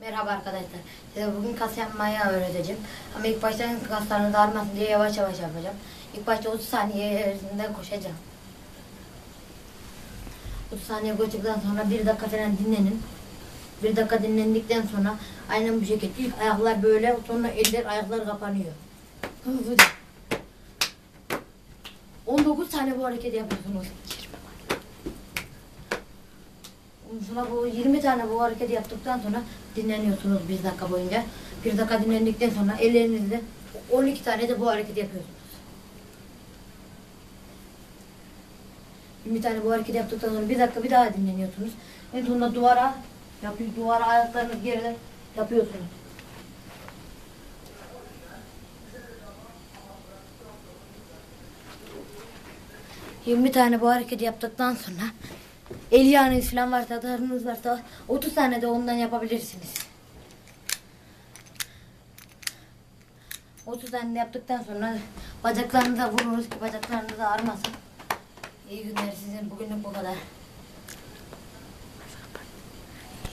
Merhaba arkadaşlar. Size bugün kas yapmayı öğreteceğim. Ama ilk başta kaslarınız ağrımasın diye yavaş yavaş yapacağım. İlk başta 30 saniye içerisinde koşacağım. 30 saniye koştuktan sonra 1 dakika falan dinlenin. 1 dakika dinlendikten sonra aynen bu şekilde ilk ayaklar böyle sonra eller ayaklar kapanıyor. Hızlıca. 19 tane bu hareketi yapıyorsunuz. Sonra bu 20 tane bu hareketi yaptıktan sonra dinleniyorsunuz 1 dakika boyunca. 1 dakika dinlendikten sonra ellerinizle 12 tane de bu hareketi yapıyorsunuz. 20 tane bu hareketi yaptıktan sonra 1 dakika bir daha dinleniyorsunuz. En sonunda duvara yapıyor, duvara ayaklarınız geride yapıyorsunuz. Yirmi tane bu hareketi yaptıktan sonra el yağınız falan varsa, tarınız varsa 30 tane de ondan yapabilirsiniz. 30 tane de yaptıktan sonra bacaklarınıza vururuz ki bacaklarınız ağrımasın. İyi günler sizin bugünlük bu kadar.